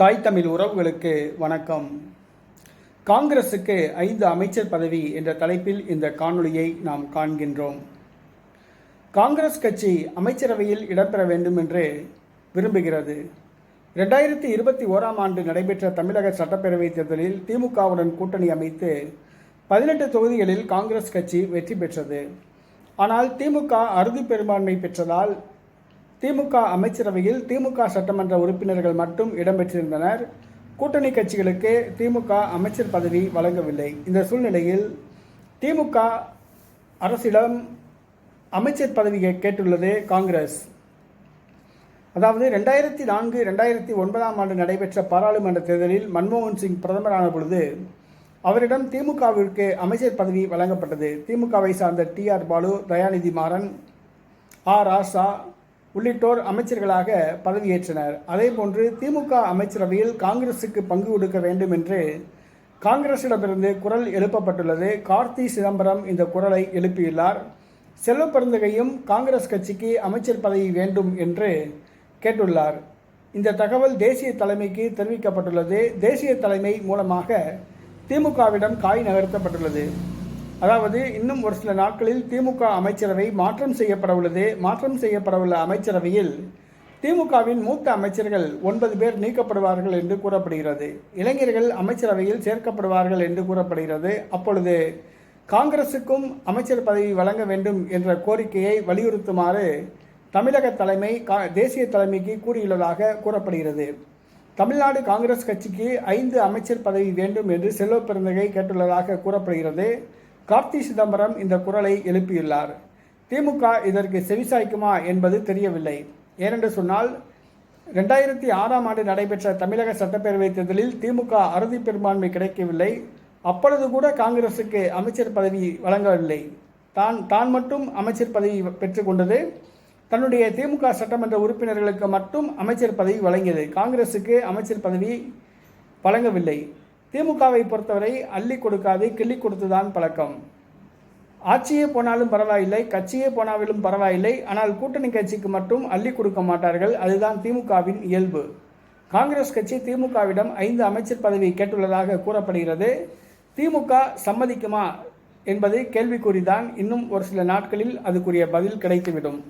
தாய் தமிழ் உறவுகளுக்கு வணக்கம். காங்கிரசுக்கு ஐந்து அமைச்சர் பதவி என்ற தலைப்பில் இந்த காணொளியை நாம் காண்கின்றோம். காங்கிரஸ் கட்சி அமைச்சரவையில் இடம்பெற வேண்டும் என்று விரும்புகிறது. ரெண்டாயிரத்தி இருபத்தி ஓராம் ஆண்டு நடைபெற்ற தமிழக சட்டப்பேரவைத் தேர்தலில் திமுகவுடன் கூட்டணி அமைத்து பதினெட்டு தொகுதிகளில் காங்கிரஸ் கட்சி வெற்றி பெற்றது. ஆனால் திமுக அறுதி பெரும்பான்மை பெற்றதால் திமுக அமைச்சரவையில் திமுக சட்டமன்ற உறுப்பினர்கள் மட்டும் இடம்பெற்றிருந்தனர். கூட்டணி கட்சிகளுக்கு திமுக அமைச்சர் பதவி வழங்கவில்லை. இந்த சூழ்நிலையில் திமுக அரசிடம் அமைச்சர் பதவியை கேட்டுள்ளது காங்கிரஸ். அதாவது ரெண்டாயிரத்தி நான்கு ரெண்டாயிரத்தி ஒன்பதாம் ஆண்டு நடைபெற்ற பாராளுமன்ற தேர்தலில் மன்மோகன் சிங் பிரதமரான பொழுது அவரிடம் திமுகவிற்கு அமைச்சர் பதவி வழங்கப்பட்டது. திமுகவை சார்ந்த T R Baalu Dayanidhi Maran R Asha உள்ளிட்டோர் அமைச்சர்களாக பதவியேற்றனர். அதேபோன்று திமுக அமைச்சரவையில் காங்கிரசுக்கு பங்கு கொடுக்க வேண்டும் என்று காங்கிரசிடமிருந்து குரல் எழுப்பப்பட்டுள்ளது. கார்த்தி சிதம்பரம் இந்த குரலை எழுப்பியுள்ளார். செல்வ பெருந்தகையும் காங்கிரஸ் கட்சிக்கு அமைச்சர் பதவி வேண்டும் என்று கேட்டுள்ளார். இந்த தகவல் தேசிய தலைமைக்கு தெரிவிக்கப்பட்டுள்ளது. தேசிய தலைமை மூலமாக திமுகவிடம் காய் நகர்த்தப்பட்டுள்ளது. அதாவது இன்னும் ஒரு சில நாட்களில் திமுக அமைச்சரவை மாற்றம் செய்யப்பட உள்ளது மாற்றம் செய்யப்பட உள்ள அமைச்சரவையில் திமுகவின் மூத்த அமைச்சர்கள் ஒன்பது பேர் நீக்கப்படுவார்கள் என்று கூறப்படுகிறது. இளைஞர்கள் அமைச்சரவையில் சேர்க்கப்படுவார்கள் என்று கூறப்படுகிறது. அப்பொழுது காங்கிரசுக்கும் அமைச்சர் பதவி வழங்க வேண்டும் என்ற கோரிக்கையை வலியுறுத்துமாறு தமிழக தலைமை கா தேசிய தலைமைக்கு கூறியுள்ளதாக கூறப்படுகிறது. தமிழ்நாடு காங்கிரஸ் கட்சிக்கு ஐந்து அமைச்சர் பதவி வேண்டும் என்று செல்வ பெருந்தகை கேட்டுள்ளதாக கூறப்படுகிறது. கார்த்தி சிதம்பரம் இந்த குரலை எழுப்பியுள்ளார். திமுக இதற்கு செவிசாய்க்குமா என்பது தெரியவில்லை. ஏனென்று சொன்னால் ரெண்டாயிரத்தி ஆறாம் ஆண்டு நடைபெற்ற தமிழக சட்டப்பேரவைத் தேர்தலில் திமுக அறுதி பெரும்பான்மை கிடைக்கவில்லை. அப்பொழுது கூட காங்கிரசுக்கு அமைச்சர் பதவி வழங்கவில்லை. தான் தான் மட்டும் அமைச்சர் பதவி பெற்றுக்கொண்டது தன்னுடைய திமுக சட்டமன்ற உறுப்பினர்களுக்கு மட்டும் அமைச்சர் பதவி வழங்கியது. காங்கிரசுக்கு அமைச்சர் பதவி வழங்கவில்லை. திமுகவை பொறுத்தவரை அள்ளி கொடுக்காது கிள்ளி கொடுத்துதான் பழக்கம். ஆட்சியே போனாலும் பரவாயில்லை கட்சியே போனாலும் பரவாயில்லை ஆனால் கூட்டணி கட்சிக்கு மட்டும் அள்ளி கொடுக்க மாட்டார்கள் அதுதான் திமுகவின் இயல்பு. காங்கிரஸ் கட்சி திமுகவிடம் ஐந்து அமைச்சர் பதவி கேட்டுள்ளதாக கூறப்படுகிறது. திமுக சம்மதிக்குமா என்பது கேள்விக்குறிதான் இன்னும் ஒரு சில நாட்களில் அதுக்குரிய பதில் கிடைத்துவிடும்.